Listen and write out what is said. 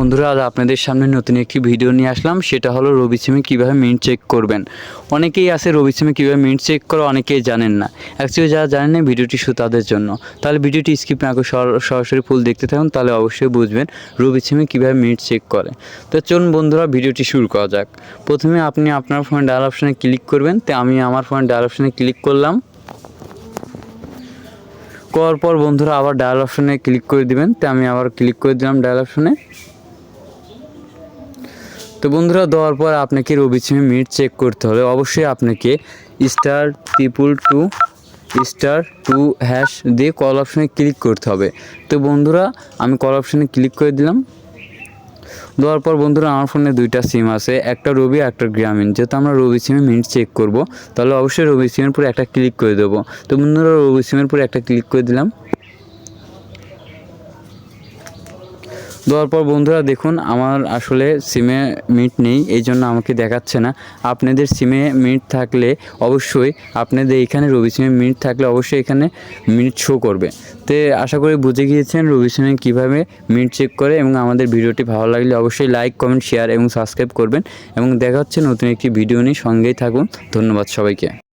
বন্ধুরা, আজ আপনাদের সামনে নতুন একটি ভিডিও নিয়ে আসলাম। সেটা হলো রবি সিমে কীভাবে মিনিট চেক করবেন। অনেকেই আছে রবি সিমে কীভাবে মিনিট চেক করে, অনেকেই জানেন না। অ্যাকচুয়ালি যারা জানেন না ভিডিওটি তাদের জন্য। তাহলে ভিডিওটি স্কিপ না করে সরাসরি ফুল দেখতে থাকুন, তাহলে অবশ্যই বুঝবেন রবি সিমে কীভাবে মিনিট চেক করে। তো চলুন বন্ধুরা, ভিডিওটি শুরু করা যাক। প্রথমে আপনি আপনার ফোনে ডায়াল অপশানে ক্লিক করবেন। তো আমি আমার ফোনে ডায়াল অপশানে ক্লিক করলাম। করার পর বন্ধুরা আবার ডায়াল অপশনে ক্লিক করে দিবেন। তো আমি আবার ক্লিক করে দিলাম ডায়াল অপশনে তো বন্ধুরা, দেওয়ার পর আপনাকে রবি সিমে মিনিট চেক করতে হবে। অবশ্যই আপনাকে star triple two star two hash দিয়ে কল অপশানে ক্লিক করতে হবে। তো বন্ধুরা, আমি কল অপশানে ক্লিক করে দিলাম। দেওয়ার পর বন্ধুরা, আমার ফোনে দুইটা সিম আছে, একটা রবি, একটা গ্রামীণ। যেহেতু আমরা রবি সিমে মিনিট চেক করব, তাহলে অবশ্যই রবি সিমের পরে একটা ক্লিক করে দেবো। তো বন্ধুরা, রবি সিমের পরে একটা ক্লিক করে দিলাম। দেওয়ার পর বন্ধুরা দেখুন, আমার আসলে সিমে মিট নেই, এই জন্য আমাকে দেখাচ্ছে না। আপনাদের সিমে মিট থাকলে অবশ্যই, আপনাদের এখানে রবি সিমে মিট থাকলে অবশ্যই এখানে মিনিট শো করবে। তো আশা করি বুঝে গিয়েছেন রবি সিমে কীভাবে মিনিট চেক করে এবং আমাদের ভিডিওটি ভালো লাগলে অবশ্যই লাইক কমেন্ট শেয়ার এবং সাবস্ক্রাইব করবেন। এবং দেখা হচ্ছে নতুন একটি ভিডিও নিয়ে, সঙ্গেই থাকুন। ধন্যবাদ সবাইকে।